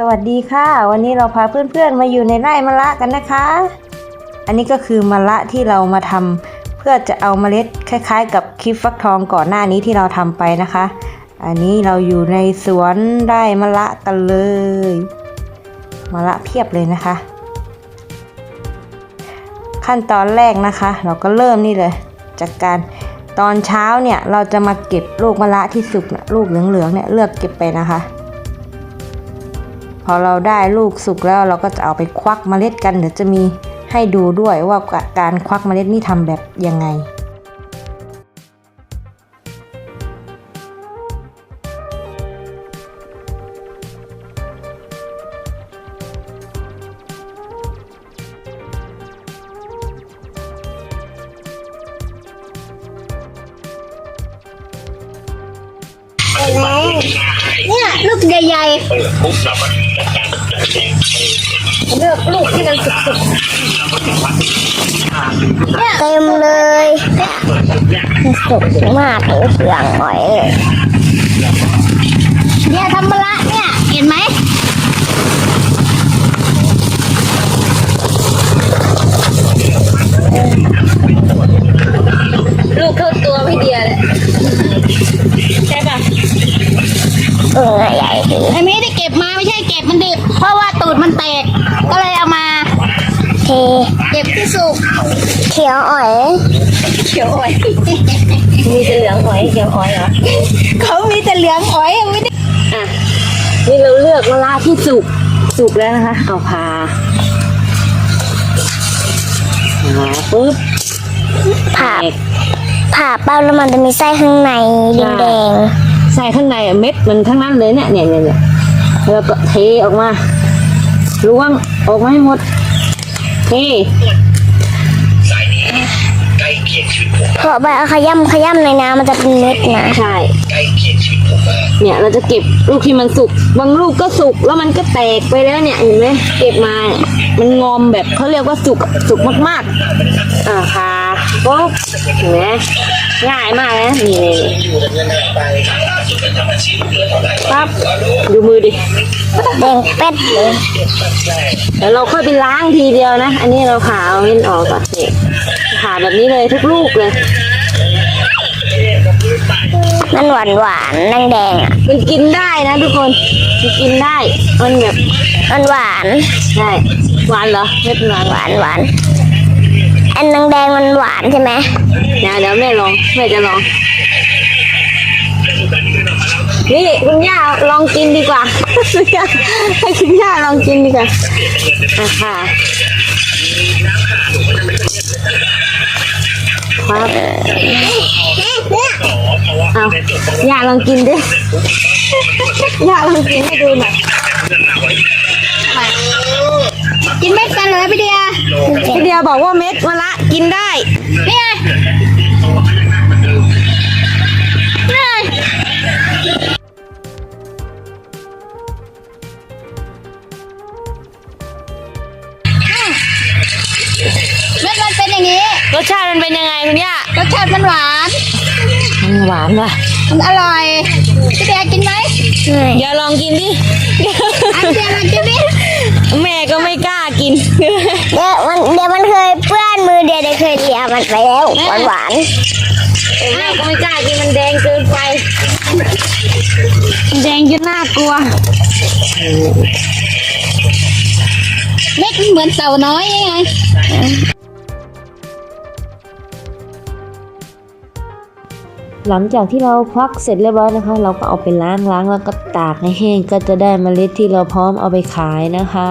สวัสดีค่ะ วันนี้เราพาเพื่อนๆมาอยู่ในไร่มะละกันนะคะ อันนี้ก็คือมะละที่เรามาทำเพื่อจะเอาเมล็ดคล้าย ๆ กับคลิปฟักทองก่อนหน้านี้ที่เราทำไปนะคะ อันนี้เราอยู่ในสวนไร่มะละกันเลยมะละเพียบเลยนะคะ ขั้นตอนแรกนะคะ เราก็เริ่มนี่เลยจากการตอนเช้าเนี่ยเราจะมาเก็บลูกมะละที่สุกนะลูกเหลืองๆเนี่ยเลือกเก็บไปนะคะ พอเราได้ลูกสุกแล้วเราก็จะเอาไปควักเมล็ดกันเดี๋ยวจะมีให้ดูด้วยว่าการควักเมล็ดนี่ทำแบบยังไงเห็นไหม เนี่ยลูกใหญ่เปิดปุ๊บเราก็จัดการจัดแจงให้ๆเลือกลูกที่มันสุกๆเนี่ยเต็มเลยสุกมากเลยเปลืองหอยเลยเนี่ย เทเก็บที่สุกเขียวอ่อย เขียวอ่อย มีแต่เหลืองหอยเขียวหอยเหรอเขามีแต่เหลืองอ่อยไม่ได้อะนี่เราเลือกมะละที่สุกสุกแล้วนะคะ เอาพาหาปุ๊บผ่าผ่าเป้าแล้วมันจะมีไส้ข้างในแดงใส่ข้างในอะเม็ดมันทั้งนั้นเลยเนี่ยเนี่ยเนี่ยเนี่ยแล้วก็เทออกมาล้วงออกมาให้หมด เทสายนี้ใกล้เคียงชีวิตผมๆเพราะใบเอาขย่ำขย่ำในน้ำมันจะเป็นเม็ดนะใช่ใกล้เคียงชีวิตผมมากเนี่ยเราจะเก็บลูกที่มันสุกบางลูกก็สุกแล้วมันก็แตกไปแล้วเนี่ยเห็นไหมเก็บมาเนี่ยมันงอมแบบเขาเรียกว่าสุกสุกมากๆอ่าค่ะ ปุ๊บเห็นไหมง่ายมากนะนี่นี่นี่อยู่กับเงินไปสุดเป็นธรรมชีพเหลือเท่าไหร่ปั๊บดูมือดิแดงเป็ดเลยเดี๋ยวเราค่อยไปล้างทีเดียวนะ อันนี้เราผ่าเอาเม็ดออกก่อนนี่ผ่าแบบนี้เลยทุกลูกเลยมันหวานหวานแดงแดงๆอะมันกินได้นะทุกคนมันกินได้ มันแบบมันหวานใช่หวานเหรอเม็ดหวานหวานหวาน อันแดงแดงๆมันหวานใช่ไหมเดี๋ยวเดี๋ยวแม่ลองแม่จะลอง นี่คุณย่าลองกินดีกว่าคุณย่าให้คุณย่าลองกินดีกว่าอะค่ะครับเอาย่าลองกินดิย่าลองกินให้ดูหน่อย มะละกินได้ นี่ไงนี่ไงเม็ดมันเป็นอย่างนี้ รสชาติมันเป็นยังไงคุณย่ารสชาติมันหวาน มันหวานว่ะ มันอร่อยพี่เดียกินไหมอย่าลองกินดิอันเดียวเรากินดิแม่ก็ไม่กล้ากินเดี๋ยวมันเดี๋ยวมัน มันไปแล้วหวานหวานแม่ก็ไม่กล้ากินมันแดงเกินไปแดงจนน่ากลัวเม็ดมันเหมือนเต่าน้อยไงหลังจากที่เราควักเสร็จเรียบร้อยนะคะ เราก็เอาไปล้างล้างแล้วก็ตากให้แห้งก็จะได้เมล็ดที่เราพร้อมเอาไปขายนะคะ